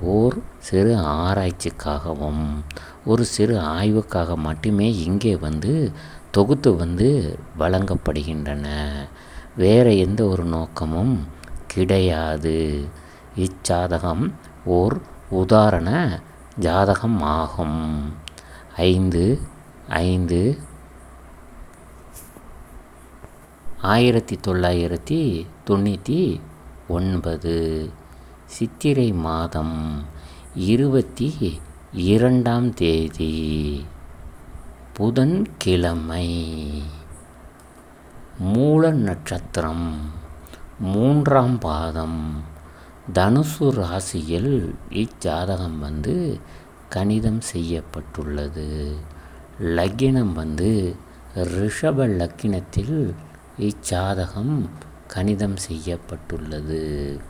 ஓர் சிறு ஆராய்ச்சிக்காகவும் ஒரு சிறு ஆய்வுக்காக மட்டுமே இங்கே வந்து தொகுத்து வந்து வழங்கப்படுகின்றன. வேறு எந்த ஒரு நோக்கமும் கிடையாது. இச்சாதகம் ஓர் உதாரண ஜாதகம் ஆகும். ஐந்து ஐந்து ஆயிரத்தி தொள்ளாயிரத்தி தொண்ணூற்றி ஒன்பது. சித்திரை மாதம் இருபத்தி இரண்டாம் தேதி. புதன்கிழமை மூல நட்சத்திரம் மூன்றாம் பாதம். தனுசு ராசியில் இச்சாதகம் வந்து கணிதம் செய்யப்பட்டுள்ளது. லக்கினம் வந்து ரிஷப லக்கினத்தில் இச்சாதகம் கணிதம் செய்யப்பட்டுள்ளது.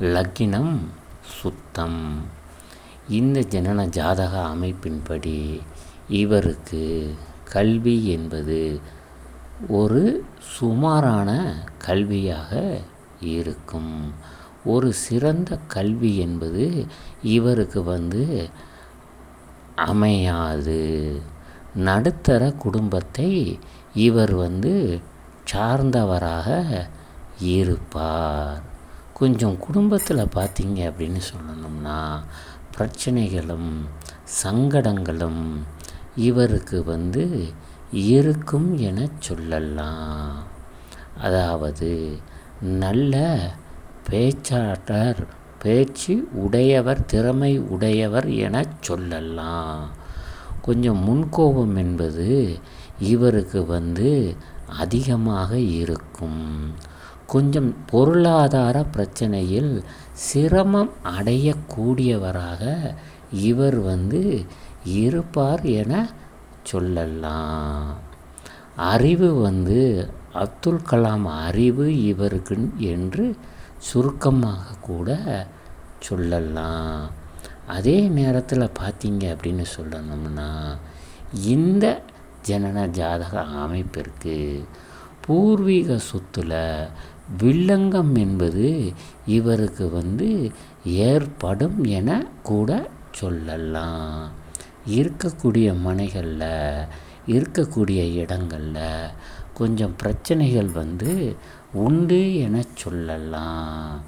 லக்கினம் சுத்தம். இந்த ஜனன ஜாதக அமைப்பின்படி இவருக்கு கல்வி என்பது ஒரு சுமாரான கல்வியாக இருக்கும். ஒரு சிறந்த கல்வி என்பது இவருக்கு வந்து அமையாது. நடுத்தர குடும்பத்தை இவர் வந்து சார்ந்தவராக இருப்பார். கொஞ்சம் குடும்பத்தில் பார்த்தீங்க அப்படின்னு சொல்லணும்னா பிரச்சனைகளும் சங்கடங்களும் இவருக்கு வந்து இருக்கும் என சொல்லலாம். அதாவது நல்ல பேச்சாளர் பேச்சு உடையவர் திறமை உடையவர் என சொல்லலாம். கொஞ்சம் முன்கோபம் என்பது இவருக்கு வந்து அதிகமாக இருக்கும். கொஞ்சம் பொருளாதார பிரச்சனையில் சிரமம் அடையக்கூடியவராக இவர் வந்து இருப்பார் என சொல்லலாம். அறிவு வந்து அப்துல் கலாம் அறிவு இவருக்கு என்று சுருக்கமாக கூட சொல்லலாம். அதே நேரத்தில் பார்த்தீங்க அப்படின்னு சொல்லணும்னா இந்த ஜனன ஜாதக அமைப்பிற்கு பூர்வீக சொத்துல வில்லங்கம் என்பது இவருக்கு வந்து ஏற்படும் என கூட சொல்லலாம். இருக்கக்கூடிய மனைகளில் இருக்கக்கூடிய இடங்களில் கொஞ்சம் பிரச்சனைகள் வந்து உண்டு என சொல்லலாம்.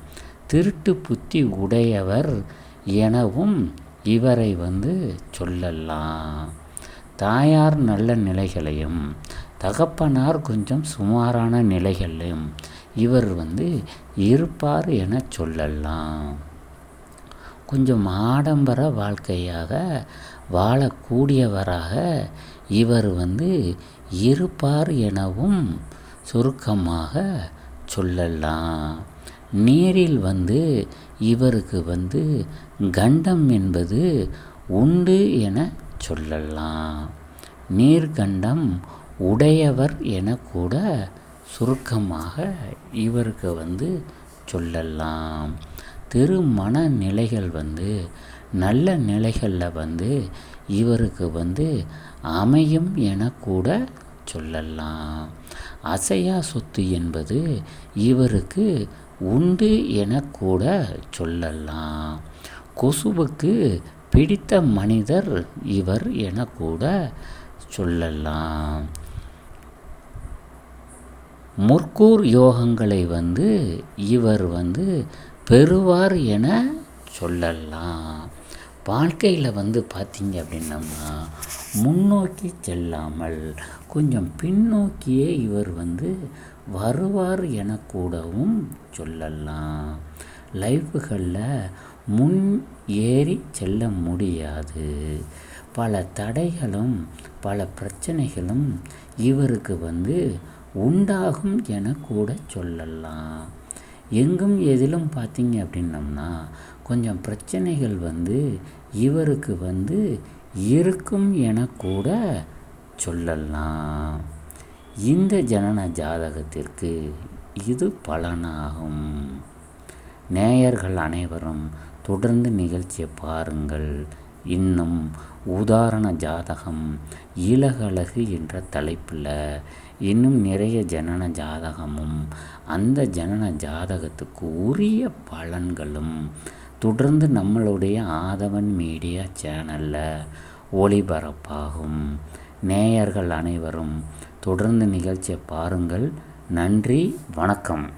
திருட்டு புத்தி உடையவர் எனவும் இவரை வந்து சொல்லலாம். தாயார் நல்ல நிலைகளையும் தகப்பனார் கொஞ்சம் சுமாரான நிலைகளையும் இவர் வந்து இருப்பார் என சொல்லலாம். கொஞ்சம் ஆடம்பர வாழ்க்கையாக வாழக்கூடியவராக இவர் வந்து இருப்பார் எனவும் சுருக்கமாக சொல்லலாம். நீரில் வந்து இவருக்கு வந்து கண்டம் என்பது உண்டு என சொல்லலாம். நீர்கண்டம் உடையவர் என கூட சுருக்கமாக இவருக்கு வந்து சொல்லலாம். திருமண நிலைகள் வந்து நல்ல நிலைகளில் வந்து இவருக்கு வந்து அமையும் என கூட சொல்லலாம். அசையா சொத்து என்பது இவருக்கு உண்டு என கூட சொல்லலாம். கொசுவுக்கு பிடித்த மனிதர் இவர் என கூட சொல்லலாம். முற்கூர் யோகங்களை வந்து இவர் வந்து பெறுவார் என சொல்லலாம். வாழ்க்கையில் வந்து பார்த்தீங்க அப்படின்னம்னா முன்னோக்கி செல்லாமல் கொஞ்சம் பின்னோக்கியே இவர் வந்து வருவார் என கூடவும் சொல்லலாம். லைஃபுகளில் முன் ஏறி செல்ல முடியாது. பல தடைகளும் பல பிரச்சனைகளும் இவருக்கு வந்து உண்டாகும் என கூட சொல்லலாம். எங்கும் எதிலும் பார்த்தீங்க அப்படின்னம்னா கொஞ்சம் பிரச்சனைகள் வந்து இவருக்கு வந்து இருக்கும் என கூட சொல்லலாம். இந்த ஜனன ஜாதகத்திற்கு இது பலனாகும். நேயர்கள் அனைவரும் தொடர்ந்து நிகழ்ச்சியை பாருங்கள். இன்னும் உதாரண ஜாதகம் இலகழகு என்ற தலைப்பில். இன்னும் நிறைய ஜனன ஜாதகமும் அந்த ஜனன ஜாதகத்துக்கு உரிய பலன்களும் தொடர்ந்து நம்மளுடைய ஆதவன் மீடியா சேனலில் ஒளிபரப்பாகும். நேயர்கள் அனைவரும் தொடர்ந்து நிகழ்ச்சியை பாருங்கள். நன்றி வணக்கம்.